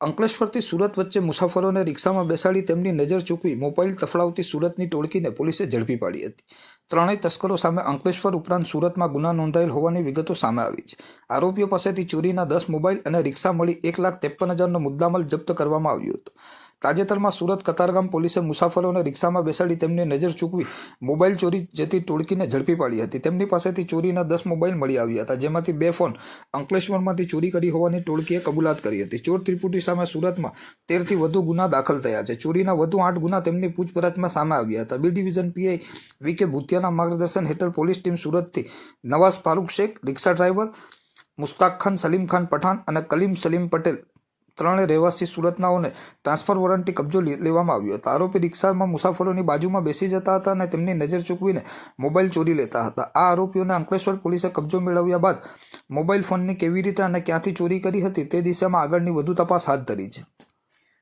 અંકલેશ્વરથી સુરત વચ્ચે મુસાફરોને રિક્ષામાં બેસાડી તેમની નજર ચૂકવી મોબાઈલ તફડાવતી સુરતની ટોળકીને પોલીસે ઝડપી પાડી હતી. ત્રણેય તસ્કરો સામે અંકલેશ્વર ઉપરાંત સુરતમાં ગુના નોંધાયેલ હોવાની વિગતો સામે આવી છે. આરોપીઓ પાસેથી ચોરીના દસ મોબાઈલ અને રિક્ષા મળી એક લાખ ત્રેપન હજારનો મુદ્દામાલ જપ્ત કરવામાં આવ્યો હતો. તાજેતરમાં સુરત કતારગામ પોલીસે મુસાફરોને રિક્ષામાં બેસાડી તેમની નજર ચૂકવી મોબાઈલ ચોરી જતી ટોળકીને ઝડપી પાડી હતી. તેમની પાસેથી ચોરીના દસ મોબાઈલ મળી આવ્યા હતા, જેમાંથી બે ફોન અંકલેશ્વરમાંથી ચોરી કરી હોવાની ટોળકીએ કબૂલાત કરી હતી. ચોર ત્રિપુટી સામે સુરતમાં તેરથી વધુ ગુના દાખલ થયા છે. ચોરીના વધુ આઠ ગુના તેમની પૂછપરછમાં સામે આવ્યા હતા. બી ડિવિઝન પીઆઈ વી કે ભૂતિયાના માર્ગદર્શન હેઠળ પોલીસ ટીમ સુરતથી નવાઝ ફારૂક શેખ, રિક્ષા ડ્રાઈવર મુસ્તાક ખાન, સલીમ ખાન પઠાણ અને કલીમ સલીમ પટેલ ત્રણે રહેવાસી સુરતનાઓને ટ્રાન્સફર વોરંટી કબજો લેવામાં આવ્યો હતો. આરોપી રિક્ષામાં મુસાફરોની બાજુમાં બેસી જતા હતા અને તેમની નજર ચૂકવીને મોબાઈલ ચોરી લેતા હતા. આ આરોપીઓને અંકલેશ્વર પોલીસે કબજો મેળવ્યા બાદ મોબાઈલ ફોનની કેવી રીતે અને ક્યાંથી ચોરી કરી હતી તે દિશામાં આગળની વધુ તપાસ હાથ ધરી છે.